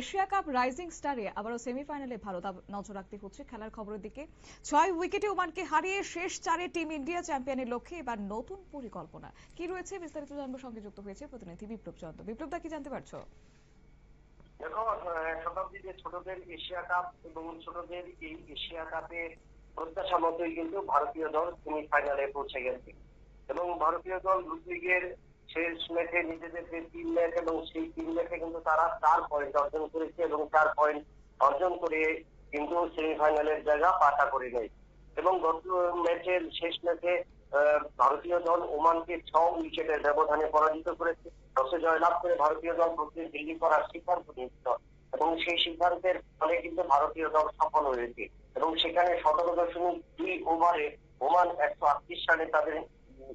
Asia cup rising স্টারে আবারও সেমিফাইনালে ভারত নজর রাখতে হচ্ছে। খেলার খবরের দিকে ছয় উইকেটে ওমানকে হারিয়ে শেষ চারে টিম ইন্ডিয়া চ্যাম্পিয়নের লক্ষ্যে এবার নতুন পরিকল্পনা। কি রয়েছে বিস্তারিত জানব সঙ্গে যুক্ত হয়েছে প্রতিনিধি বিপ্লব চন্দ্র। বিপ্লব দা কি জানতে পারছ? দেখো আহ, শতাব্দীতে ছোটদের এশিয়া কাপ এবং ছোটদের এই এশিয়া কাপে প্রত্যাশা মতোই কিন্তু ভারতীয় দল সেমিফাইনালে পৌঁছে গেছে। এবং ভারতীয় দল গ্রুপ লিগের শেষ ম্যাচে নিজেদের যে তিন ম্যাচ এবং সেই তিন ম্যাচে কিন্তু তারা চার পয়েন্ট অর্জন করেছে এবং চার পয়েন্ট অর্জন করে কিন্তু সেমিফাইনালের জায়গা পাতা করে নেয়। এবং গত ম্যাচের শেষ ম্যাচে ভারতীয় দল ওমানকে ছ উইকেটের ব্যবধানে পরাজিত করেছে। টসে জয়লাভ করে ভারতীয় দল দিল্লি করার সিদ্ধান্ত নিয়েছিল। এবং সেই সিদ্ধান্তের ফলে কিন্তু ভারতীয় দল সফল হয়েছে। এবং সেখানে সতেরো দশমিক দুই ওভারে ওমান একশো আটত্রিশ রানে তাদের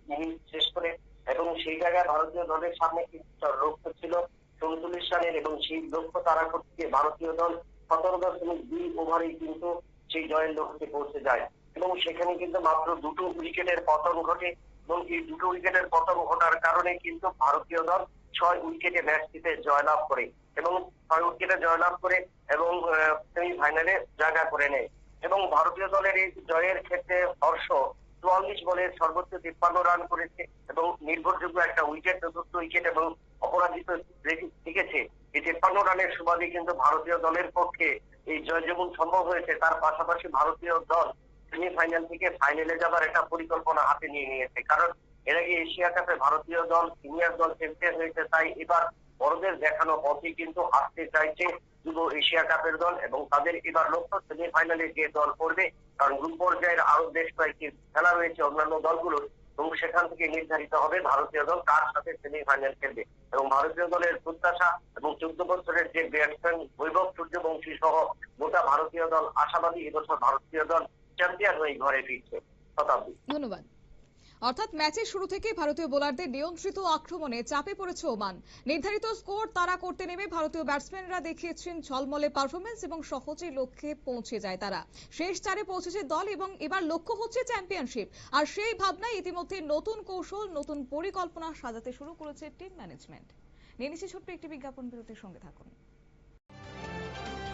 ইনিংস শেষ করে এবং সেই জায়গায় ভারতীয় দলের সামনে তার লক্ষ্য ছিল চৌচল্লিশ রানের এবং সেই লক্ষ্য তারা করতে ভারতীয় দল সতেরো দশমিক দুই ওভারেই কিন্তু সেই জয়ের লক্ষ্যে পৌঁছে যায়। এবং সেখানে কিন্তু মাত্র দুটো উইকেটের পতন ঘটে এবং এই দুটো উইকেটের পতন ঘটার কারণে কিন্তু ভারতীয় দল ছয় উইকেটে ম্যাচটিতে জয়লাভ করে এবং ছয় উইকেটে জয়লাভ করে এবং সেমি ফাইনালে জায়গা করে নেয়। এবং ভারতীয় দলের এই জয়ের ক্ষেত্রে হর্ষ চুয়াল্লিশ বলে সর্বোচ্চ তিপ্পান্ন রান করেছে এবং নির্ভরযোগ্য একটা উইকেট চতুর্থ উইকেট এবং অপরাজিত রেখে- এই তিপ্পান্ন রানের সুবাদে কিন্তু ভারতীয় দলের পক্ষে এই জয় যেমন সম্ভব হয়েছে। তার পাশাপাশি ভারতীয় দল সেমিফাইনাল থেকে ফাইনালে যাবার একটা পরিকল্পনা হাতে নিয়ে নিয়েছে। কারণ এর আগে এশিয়া কাপে ভারতীয় দল সিনিয়র দল চ্যাম্পিয়ন হয়েছে, তাই এবার বড়দের দেখানো পথে কিন্তু আসতে চাইছে যুব এশিয়া কাপের দল এবং তাদের এবার লক্ষ্য সেমিফাইনালে যে দল করবে কারণ গ্রুপ পর্যায়ের আরও বেশ কয়েকটি খেলা রয়েছে অন্যান্য দলগুলোর, এবং সেখান থেকে নির্ধারিত হবে ভারতীয় দল কার সাথে সেমিফাইনাল খেলবে। এবং ভারতীয় দলের প্রত্যাশা এবং চোদ্দ বছরের যে ব্যাটসম্যান বৈভব সূর্যবংশী সহ গোটা ভারতীয় দল আশাবাদী এবছর ভারতীয় দল চ্যাম্পিয়ন হয়ে ঘরে ফিরছে শতাব্দী। ধন্যবাদ। অর্থাৎ ম্যাচের শুরু থেকে ভারতীয় বোলারদের নিয়ন্ত্রিত আক্রমণে চাপে পড়েছে ওমান। নির্ধারিত স্কোর তারা করতে নেমে ভারতীয় ব্যাটসম্যানরা দেখিয়েছেন ঝলমলে পারফরমেন্স এবং সহজে লক্ষ্যে পৌঁছে যায় তারা। শেষ চারে পৌঁছেছে দল এবং এবার লক্ষ্য হচ্ছে চ্যাম্পিয়নশিপ। আর সেই ভাবনায় ইতিমধ্যে নতুন কৌশল, নতুন পরিকল্পনা সাজাতে শুরু করেছে টিম ম্যানেজমেন্ট। নিয়ে নিচ্ছি ছোট্ট একটি বিজ্ঞাপন বিরতির সঙ্গে থাকুন।